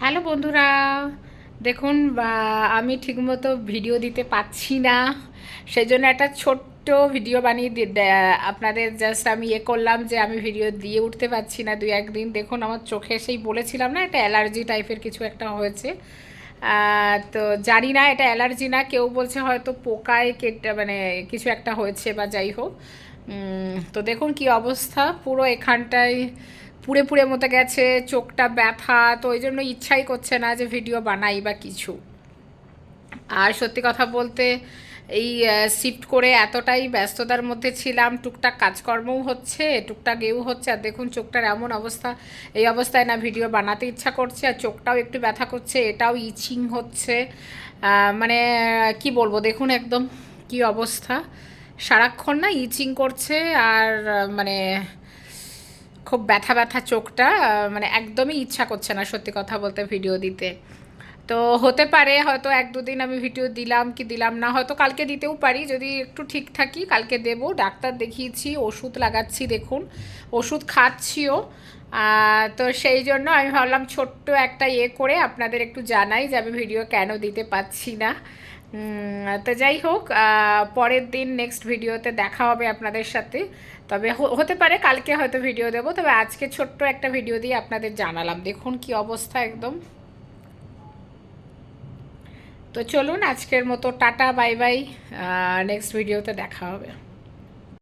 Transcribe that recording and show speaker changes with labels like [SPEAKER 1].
[SPEAKER 1] Hello বন্ধুরা, দেখুন আমি ঠিকমতো ভিডিও দিতে পাচ্ছি না সেই জন্য একটা ছোট্ট ভিডিও বানিয়ে আপনাদের জাস্ট আমি ইয়ে করলাম যে আমি ভিডিও দিয়ে উঠতে পারছি না দুই একদিন। দেখুন, আমার চোখে সেই বলেছিলাম না একটা অ্যালার্জি টাইপের কিছু একটা হয়েছে। তো জানি না, এটা অ্যালার্জি না, কেউ বলছে হয়তো পোকায় কেটে মানে কিছু একটা হয়েছে বা যাই হোক। তো দেখুন কি অবস্থা, পুরো এখানটায় পুড়ে পুড়ে মতো গেছে, চোখটা ব্যথা, তো ওই জন্য ইচ্ছাই করছে না যে ভিডিও বানাই বা কিছু। আর সত্যি কথা বলতে, এই শিফট করে এতটাই ব্যস্ততার মধ্যে ছিলাম, টুকটাক কাজকর্মও হচ্ছে, টুকটাক এও হচ্ছে, আর দেখুন চোখটার এমন অবস্থা, এই অবস্থায় না ভিডিও বানাতে ইচ্ছা করছে, আর চোখটাও একটু ব্যথা করছে, এটাও ইচিং হচ্ছে। মানে কি বলব, দেখুন একদম কি অবস্থা। সারাক্ষণ না ইচিং করছে, আর মানে খুব ব্যথা ব্যথা চোখটা মানে একদমই ইচ্ছা করছে না সত্যি কথা বলতে ভিডিও দিতে। তো হতে পারে হয়তো এক দুদিন আমি ভিডিও দিলাম কি দিলাম না, হয়তো কালকে দিতেও পারি, যদি একটু ঠিক থাকি কালকে দেব। ডাক্তার দেখিয়েছি, ওষুধ লাগাচ্ছি দেখুন, ওষুধ খাচ্ছিও। তো সেই জন্য আমি ভাবলাম ছোট্ট একটা ইয়ে করে আপনাদের একটু জানাই যে আমি ভিডিও কেন দিতে পাচ্ছি না। তো যাই হোক পরের দিন নেক্সট ভিডিওতে দেখা হবে আপনাদের সাথে। তবে হতে পারে কালকে হয়তো ভিডিও দেবো, তবে আজকে ছোট্ট একটা ভিডিও দিয়ে আপনাদের জানালাম। দেখুন কি অবস্থা একদম। তো চলুন, আজকের মতো টাটা বাই বাই নেক্সট ভিডিওতে দেখা হবে।